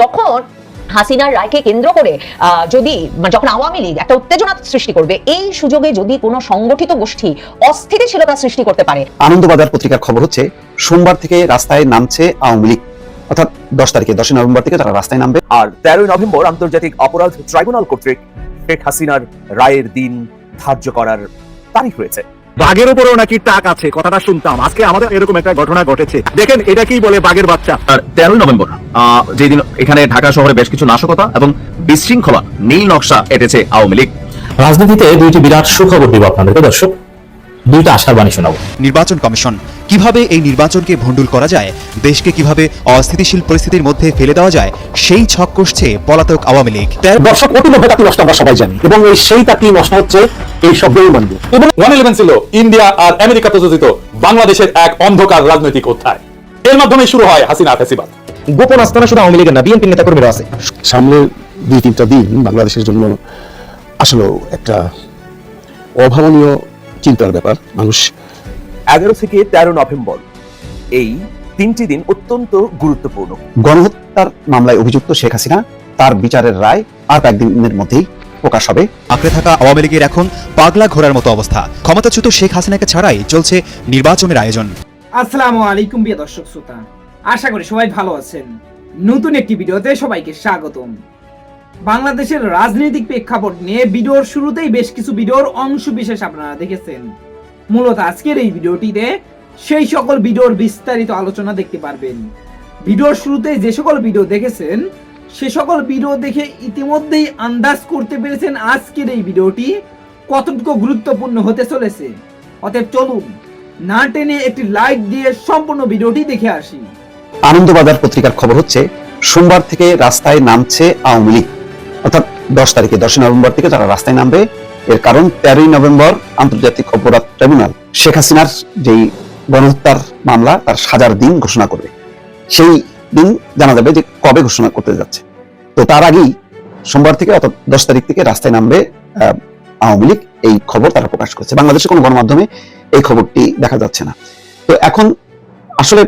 যখন হাসিনার রায়কে কেন্দ্র করে যদি মানে যখন আওয়ামী লীগ একটা উত্তেজনা সৃষ্টি করবে এই সুযোগে যদি কোনো সংগঠিত গোষ্ঠী অস্থিতিশীলতা সৃষ্টি করতে পারে। আনন্দবাজার পত্রিকার খবর হচ্ছে সোমবার থেকে রাস্তায় নামছে আওয়ামী লীগ। অর্থাৎ দশ তারিখে দশই নভেম্বর থেকে তারা রাস্তায় নামবে। আর তেরোই নভেম্বর আন্তর্জাতিক অপরাধ ট্রাইব্যুনাল কর্তৃক শেখ হাসিনার রায়ের দিন ধার্য করার তারিখ রয়েছে। বাঘের উপরেও নাকি টাক আছে কথাটা শুনতাম। আজকে আমাদের এরকম একটা ঘটনা ঘটেছে। দেখেন এটা কি বলে বাঘের বাচ্চা? আর তেরোই নভেম্বর আহ, যেদিন এখানে ঢাকা শহরে বেশ কিছু নাশকতা এবং বিশৃঙ্খলা নীল নকশা এটেছে আওয়ামী লীগ। রাজনীতিতে দুইটি বিরাট সুখবর দিব আপনাদেরকে দর্শক। দুইটা আশার বাণী শোনাবো। নির্বাচন কমিশন কীভাবে এই নির্বাচনকে ভণ্ডুল করা যায় দেশকে কীভাবে অস্থিতিশীল পরিস্থিতির মধ্যে ফেলে দেওয়া যায় সেই ছক কষছে পলাতক আওয়ামী লীগ। তেরো দর্শক অতি নব্বই তাঁতি নষ্ট আমরা সবাই জানি এবং এই সেই তাঁতি নষ্ট হচ্ছে এই সব বেইমানদের এবং ওয়ান ইলেভেন ছিল ইন্ডিয়া আর আমেরিকা প্রযোজিত বাংলাদেশের এক অন্ধকার রাজনৈতিক অধ্যায়। এর মাধ্যমে শুরু হয় হাসিনা ফেসিবাদ গোপন আস্তানা শুধু আওয়ামী লীগের না বিএনপি নেতাকর্মীরা আছে। সামনে দুই তিনটা দিন বাংলাদেশের জন্য আসলে একটা অভাবনীয় চিন্তার ব্যাপার মানুষ। এগারো থেকে তেরো নভেম্বর এই তিনটি দিন অত্যন্ত গুরুত্বপূর্ণ। গণহত্যার মামলায় অভিযুক্ত শেখ হাসিনা তার বিচারের রায় আর কয়েকদিনের মধ্যেই প্রকাশ হবে। আঁকড়ে থাকা আওয়ামী লীগের এখন পাগলা ঘোরার মতো অবস্থা। ক্ষমতাচ্যুত শেখ হাসিনাকে ছাড়াই চলছে নির্বাচনের আয়োজন। আসসালামু আলাইকুম প্রিয় দর্শক শ্রোতা। আশা করি সবাই ভালো আছেন। নতুন একটি ভিডিওতে সবাইকে স্বাগতম। বাংলাদেশের রাজনৈতিক প্রেক্ষাপট নিয়ে ভিডিওর শুরুতেই বেশ কিছু ভিডিওর অংশ বিশেষ আপনারা দেখেছেন। মূলত আজকের এই ভিডিওটিতে সেই সকল ভিডিওর বিস্তারিত আলোচনা দেখতে পারবেন। ভিডিওর শুরুতে যে সকল ভিডিও দেখেছেন, সে সকল ভিডিও দেখে ইতিমধ্যেই আন্দাজ করতে পেরেছেন আজকের এই ভিডিওটি কতটুকু গুরুত্বপূর্ণ হতে চলেছে। অতএব চলুন, না টেনে একটি লাইক দিয়ে সম্পূর্ণ ভিডিওটি দেখে আসি। আনন্দবাজার পত্রিকার খবর হচ্ছে, সোমবার থেকে রাস্তায় নামছে আওয়ামী লীগ। অর্থাৎ দশ তারিখে, দশই নভেম্বর থেকে তারা রাস্তায় নামবে, এর কারণ তেরোই নভেম্বর আন্তর্জাতিক অপরাধ ট্রাইব্যুনাল শেখ হাসিনার যেই গণহত্যার মামলা, তার সাজার দিন ঘোষণা করবে। সেই দিন জানা যাবে যে কবে ঘোষণা করতে যাচ্ছে। তো তার আগেই সোমবার থেকে অর্থাৎ দশ তারিখ থেকে রাস্তায় নামবে আওয়ামী লীগ। এই খবর তারা প্রকাশ করছে। বাংলাদেশের কোনো গণমাধ্যমে এই খবরটি দেখা যাচ্ছে না। তো এখন আসলে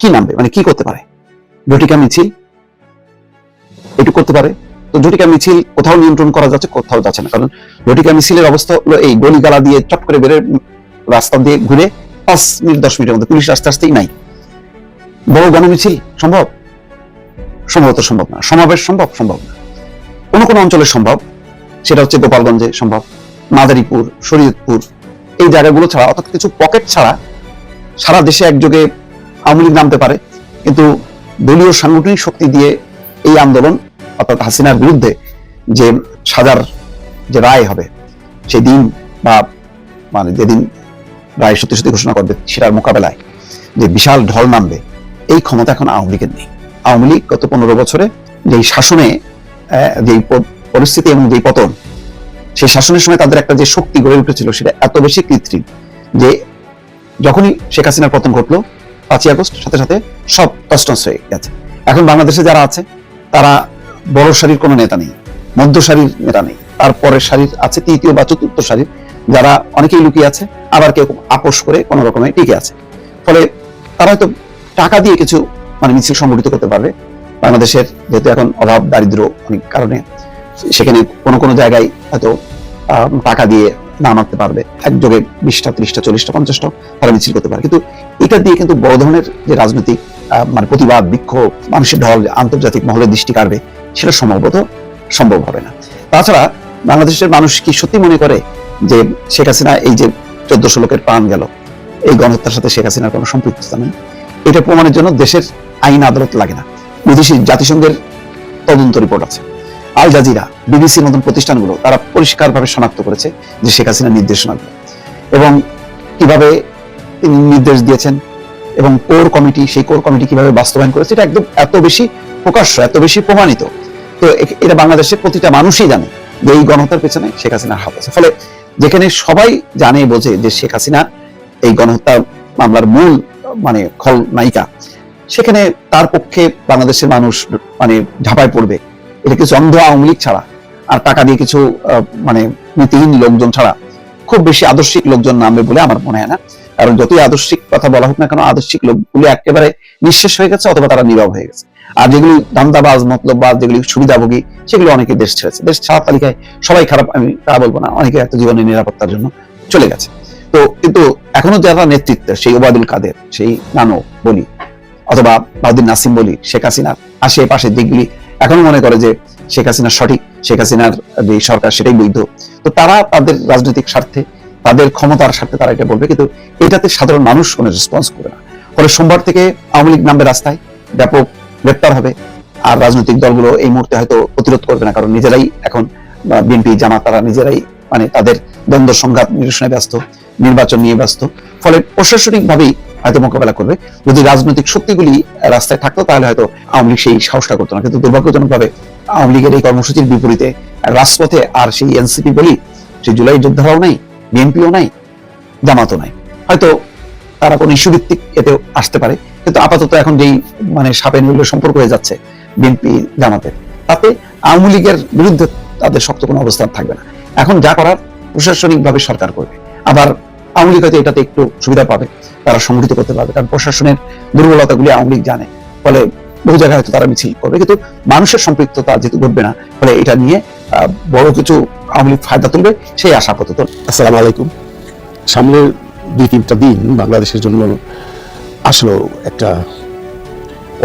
কি নামবে? মানে কি করতে পারে? জটিকা মিছিল এটু করতে পারে। তো জটিকা মিছিল কোথাও নিয়ন্ত্রণ করা যাচ্ছে, কোথাও যাচ্ছে না। কারণ জটিকা মিছিলের অবস্থা হলো এই গলি গালা দিয়ে চট করে বেরোয় রাস্তা দিয়ে ঘুরে পাঁচ মিনিট, দশ মিনিটের মধ্যে পুলিশ আস্তে আস্তেই নাই। বড় গণমিছিল, সম্ভব? সম্ভবত সম্ভব না। সমাবেশ সম্ভব? সম্ভব না। কোনো কোনো অঞ্চলে সম্ভব। সেটা হচ্ছে গোপালগঞ্জে সম্ভব, মাদারীপুর, শরীয়তপুর। এই জায়গাগুলো ছাড়া অর্থাৎ কিছু পকেট ছাড়া সারা দেশে একযোগে আওয়ামী লীগ নামতে পারে। কিন্তু দলীয় সাংগঠনিক শক্তি দিয়ে এই আন্দোলন অর্থাৎ হাসিনার বিরুদ্ধে যে সাজার যে রায় হবে সেই দিন বা মানে যেদিন রায় সত্যি সত্যি ঘোষণা করবে সেটার মোকাবেলায় যে বিশাল ঢল নামবে, এই ক্ষমতা এখন আওয়ামী লীগের নেই। আওয়ামী লীগ গত পনেরো বছরে যেই শাসনে যেই পরিস্থিতি এবং যেই পতন, সেই শাসনের সময় তাদের একটা যে শক্তি গড়ে উঠেছিল সেটা এত বেশি কৃত্রিম যে যখনই শেখ হাসিনার পতন ঘটলো, পাঁচই আগস্ট সাথে সাথে সব তস্তস হয়ে গেছে। এখন বাংলাদেশে যারা আছে, তারা বড় সারির কোনো নেতা নেই, মধ্য সারির নেতা নেই। তারপরের সারির আছে তৃতীয় বা চতুর্থ সারির, যারা অনেকেই লুকিয়ে আছে, আবার কেউ আপোষ করে কোনো রকমে টিকে আছে। ফলে তারা হয়তো টাকা দিয়ে কিছু মানে মিছিল সংগঠিত করতে পারবে। বাংলাদেশের যেহেতু এখন অভাব দারিদ্র অনেক কারণে, সেখানে কোনো কোনো জায়গায় হয়তো টাকা দিয়ে নামাতে পারবে। একযোগে বিশটা, ত্রিশটা, চল্লিশটা পঞ্চাশটা তারা মিছিল করতে পারে। কিন্তু এটা দিয়ে কিন্তু বড় ধরনের যে রাজনৈতিক মানে প্রতিবাদ, বিক্ষোভ, মানুষের ঢল আন্তর্জাতিক মহলে দৃষ্টি কাড়বে, সেটা সম্ভবত সম্ভব হবে না। তাছাড়া বাংলাদেশের মানুষ কি সত্যি মনে করে যে শেখ হাসিনা এই যে চোদ্দশো লোকের প্রাণ গেল, এই গণহত্যার সাথে শেখ হাসিনার কোনো সম্পৃক্ততা নেই? এটা প্রমাণের জন্য দেশের আইন আদালত লাগে না। বিদেশি জাতিসংঘের তদন্ত রিপোর্ট আছে। আল জাজিরা, বিবিসির মতন প্রতিষ্ঠানগুলো, তারা পরিষ্কারভাবে শনাক্ত করেছে যে শেখ হাসিনার নির্দেশনাগুলো। এবং কীভাবে তিনি নির্দেশ দিয়েছেন এবং কোর কমিটি, সেই কোর কমিটি কীভাবে বাস্তবায়ন করেছে এটা একদম এত বেশি প্রকাশ্য, এত বেশি প্রমাণিত। তো এটা বাংলাদেশের প্রতিটা মানুষই জানে যে এই গণহত্যার পেছনে শেখ হাসিনার হাত আছে। ফলে যেখানে সবাই জানে, বোঝে যে শেখ হাসিনা এই গণহত্যা মামলার মূল মানে খল নায়িকা। সেখানে তার পক্ষে বাংলাদেশের মানুষ মানে ঝাঁপায় পড়বে। এটা কিছু অন্ধ আওয়ামী লীগ ছাড়া আর টাকা দিয়ে কিছু মানে নীতিহীন লোকজন ছাড়া খুব বেশি আদর্শিক লোকজন নামবে বলে আমার মনে হয় না। কারণ যতই আদর্শিক কথা বলা হোক না কেন, আদর্শিক লোকগুলো একেবারে নিঃশেষ হয়ে গেছে অথবা তারা নীরব হয়ে গেছে। আর যেগুলি দান্দাবাজ মতলববাজ, যেগুলি সুবিধাভোগী, সেগুলো অনেকে দেশ ছেড়েছে। দেশ ছাড়ার তালিকায় সবাই খারাপ, আমি তা বলব না, অনেকে এত জীবনের নিরাপত্তার জন্য চলে গেছে। তো, কিন্তু এখনও যারা নেতৃত্বে, সেই ওবায়দুল কাদের, সেই নানো বলি, অথবা বাউদ্দিন নাসিম বলি, শেখ হাসিনার আশেপাশের দিকগুলি এখনও মনে করে যে শেখ হাসিনা সঠিক, শেখ হাসিনার যে সরকার, সেটাই বৈধ। তো তারা তাদের রাজনৈতিক স্বার্থে তাদের ক্ষমতার স্বার্থে তারা এটা বলবে, কিন্তু এটাতে সাধারণ মানুষ কোনো রেসপন্স করে না। ফলে সোমবার থেকে আওয়ামী লীগ নামবে রাস্তায়, ব্যাপক গ্রেপ্তার হবে, আর রাজনৈতিক দলগুলো এই মুহূর্তে হয়তো প্রতিরোধ করবে না, কারণ নিজেরাই এখন বিএনপি জামাত তারা নিজেরাই মানে তাদের দ্বন্দ্ব সংঘাত নিরসনে ব্যস্ত, নির্বাচন নিয়ে ব্যস্ত। ফলে প্রশাসনিক ভাবেই হয়তো মোকাবেলা করবে। যদি রাজনৈতিক শক্তিগুলি রাস্তায় থাকতো, তাহলে হয়তো আওয়ামী লীগ সেই সাহসটা করতো না। কিন্তু দুর্ভাগ্যজনক ভাবে আওয়ামী লীগের এই কর্মসূচির বিপরীতে রাজপথে আর সেই এনসিপি বলি, সেই জুলাই যোদ্ধারাও নাই বিএনপিও নাই, জামাতও নাই। হয়তো তারা কোনো ইস্যু ভিত্তিক এতে আসতে পারে, কিন্তু আপাতত এখন যেই মানে সাপে নির্ল সম্পর্ক হয়ে যাচ্ছে বিএনপি জামাতের, তাতে আওয়ামী লীগের বিরুদ্ধে তাদের শক্ত কোনো অবস্থান থাকবে না। এখন যা করার প্রশাসনিক ভাবে সরকার করবে। আবার আওয়ামী লীগ হয়তো এটাতে একটু সুবিধা পাবে, তারা সংগঠিত করতে পারবে, কারণ প্রশাসনের দুর্বলতাগুলি আওয়ামী লীগ জানে। ফলে বহু জায়গায় হয়তো তারা মিছিল করবে, কিন্তু মানুষের সম্পৃক্ততা যেহেতু ঘটবে না, ফলে এটা নিয়ে বড় কিছু আওয়ামী লীগ ফায়দা তুলবে সেই আশা আপাতত। আসসালামু আলাইকুম। সামনের দুই তিনটা দিন বাংলাদেশের জন্য আসলো একটা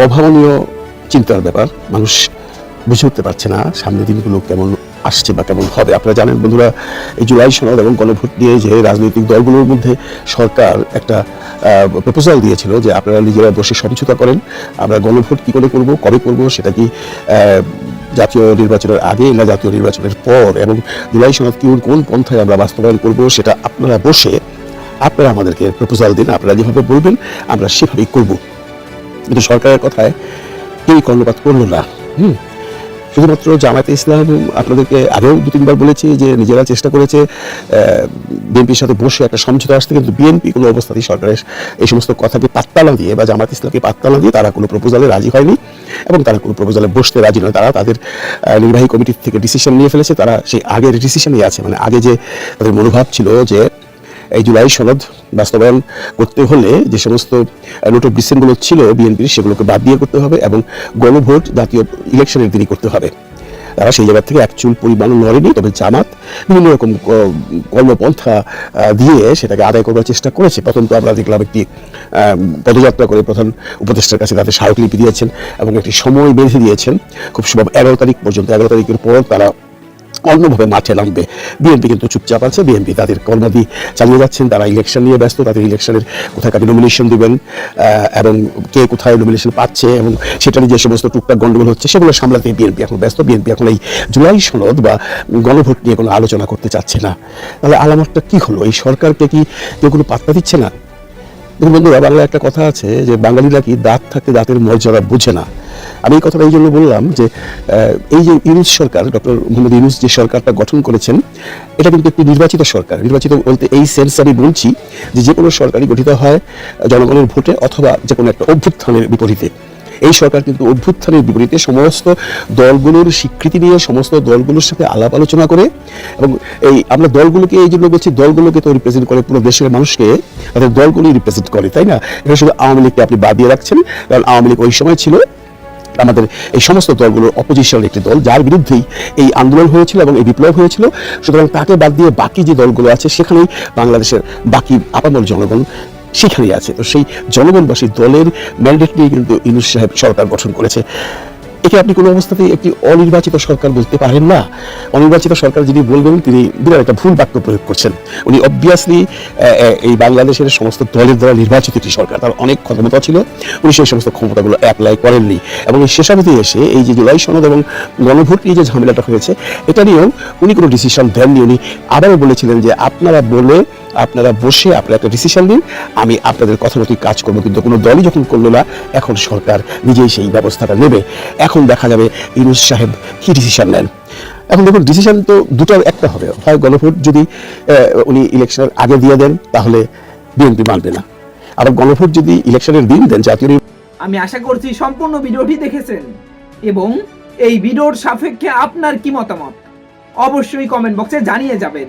অভাবনীয় চিন্তার ব্যাপার। মানুষ বুঝে উঠতে পারছে না সামনের দিনগুলো কেমন আসছে বা কেমন হবে। আপনারা জানেন বন্ধুরা, এই জুলাই সনদ এবং গণভোট নিয়ে যে রাজনৈতিক দলগুলোর মধ্যে সরকার একটা প্রপোজাল দিয়েছিল যে আপনারা নিজেরা বসে সমঝোতা করেন, আমরা গণভোট কী করে করব, কবে করব, সেটা কি জাতীয় নির্বাচনের আগে না জাতীয় নির্বাচনের পর, এবং জুলাই সনদ কি, কোন পন্থায় আমরা বাস্তবায়ন করব, সেটা আপনারা বসে আপনারা আমাদেরকে প্রপোজাল দিন, আপনারা যেভাবে বলবেন, আমরা সেভাবেই করব। কিন্তু সরকারের কথায় কেউই কর্ণপাত করল না। হুম। শুধুমাত্র জামায়াতে ইসলাম, আপনাদেরকে আগেও দু তিনবার বলেছি যে নিজেরা চেষ্টা করেছে বিএনপির সাথে বসে একটা সমঝোতা আসতে, কিন্তু বিএনপি কোনো অবস্থাতেই সরকারের এই সমস্ত কথাকে পাত্তা না দিয়ে বা জামাত ইসলামকে পাত্তা না দিয়ে তারা কোনো প্রপোজালে রাজি হয়নি এবং তারা কোনো প্রপোজালে বসতে রাজি নয়। তারা তাদের নির্বাহী কমিটির থেকে ডিসিশন নিয়ে ফেলেছে। তারা সেই আগের ডিসিশনই আছে। মানে আগে যে তাদের মনোভাব ছিল যে এই জুলাই সনদ বাস্তবায়ন করতে হলে যে সমস্ত নোট অফ ডিসেন্টগুলো ছিল বিএনপির, সেগুলোকে বাদ দিয়ে করতে হবে এবং গণভোট জাতীয় ইলেকশনের দিনই করতে হবে। তারা সেই জায়গা থেকে এক চুল পরিমাণ লড়েনি তবে জামাত বিভিন্ন রকম কর্মপন্থা দিয়ে সেটাকে আদায় করবার চেষ্টা করেছে। প্রথম তো আমরা দেখলাম একটি পদযাত্রা করে প্রধান উপদেষ্টার কাছে তাদের স্মারকলিপি দিয়েছেন এবং একটি সময় বেঁধে দিয়েছেন। খুব সম্ভব এগারো তারিখ পর্যন্ত, এগারো তারিখের পর তারা অন্যভাবে মাঠে নামবে। বিএনপি কিন্তু চুপচাপ আছে। বিএনপি তাদের কর্মাদি চালিয়ে যাচ্ছেন। তারা ইলেকশন নিয়ে ব্যস্ত। তাদের ইলেকশনের কোথায় কাকে নমিনেশন দেবেন এবং কে কোথায় নমিনেশন পাচ্ছে এবং সেটা নিয়ে যে সমস্ত টুকটাক গন্ডগোল হচ্ছে, সেগুলো সামলাতে বিএনপি এখন ব্যস্ত। বিএনপি এখন এই জুলাই সনদ বা গণভোট নিয়ে কোনো আলোচনা করতে চাচ্ছে না। তাহলে আলামতটা কি হলো? এই সরকারকে কি কেউ কোনো পাত্তা দিচ্ছে না? দেখুন বন্ধুরা বাংলায় একটা কথা আছে যে বাঙালিরা কি দাঁত থাকতে দাঁতের মর্যাদা বোঝে না? আমি এই কথাটা এই জন্য বললাম যে এই যে ইউনুস সরকার, ডক্টর মোহাম্মদ ইউনুস যে সরকারটা গঠন করেছেন, এটা কিন্তু একটি নির্বাচিত সরকার। নির্বাচিত বলতে এই সেন্স আমি বলছি যে যে কোনো সরকারই গঠিত হয় জনগণের ভোটে অথবা যে কোনো একটা অভ্যুত্থানের বিপরীতে। এই সরকার কিন্তু অভ্যুত্থানের বিপরীতে সমস্ত দলগুলোর স্বীকৃতি নিয়ে সমস্ত দলগুলোর সাথে আলাপ আলোচনা করে এবং এই আমরা দলগুলোকে এই জন্য বলছি, দলগুলোকে তো রিপ্রেজেন্ট করে পুরো দেশের মানুষকে, তাদের দলগুলোই রিপ্রেজেন্ট করে, তাই না? এটা শুধু আওয়ামী লীগকে আপনি বাদ দিয়ে রাখছেন, কারণ আওয়ামী লীগ ওই সময় ছিল আমাদের এই সমস্ত দলগুলোর অপোজিশনের একটি দল, যার বিরুদ্ধেই এই আন্দোলন হয়েছিল এবং এই বিপ্লব হয়েছিল। সুতরাং তাকে বাদ দিয়ে বাকি যে দলগুলো আছে, সেখানেই বাংলাদেশের বাকি আপামর জনগণ সেখানেই আছে। তো সেই জনগণবাসী দলের ম্যান্ডেট নিয়ে কিন্তু ইউনুস সাহেব সরকার গঠন করেছে। একে আপনি কোনো অবস্থাতেই একটি অনির্বাচিত সরকার বলতে পারেন না। অনির্বাচিত সরকার যিনি বলবেন, তিনি বিরাট একটা ভুল বাক্য প্রয়োগ করছেন। উনি অবভিয়াসলি এই বাংলাদেশের সমস্ত দলের দ্বারা নির্বাচিত একটি সরকার। তার অনেক ক্ষমতা ছিল, উনি সেই সমস্ত ক্ষমতাগুলো অ্যাপ্লাই করেননি। এবং এই শেষাবধি এসে এই যে জুলাই সনদ এবং গণভোট নিয়ে যে ঝামেলাটা হয়েছে, এটা নিয়েও উনি কোনো ডিসিশন দেননি। উনি আবারও বলেছিলেন যে, আপনারা বলে আপনারা বসে আপনারা একটা ডিসিশন দিন আমি আপনাদের কথা মতোই কাজ করব, কিন্তু কোনো দলই যখন করল না, এখন সরকার নিজেই সেই ব্যবস্থাটা নেবে। এখন দেখা যাবে ইউনুস সাহেব কি ডিসিশন নেন। এখন দেখুন ডিসিশন তো দুটো একটা হবে। হয় গণভোট যদি উনি ইলেকশনের আগে দিয়ে দেন, তাহলে বিএনপি মানবে না। আবার গণভোট যদি ইলেকশনের দিন দেন, জাতীয় আমি আশা করছি সম্পূর্ণ ভিডিওটি দেখেছেন। এবং এই ভিডিওর সাপেক্ষে আপনার কি মতামত? অবশ্যই কমেন্ট বক্সে জানিয়ে যাবেন।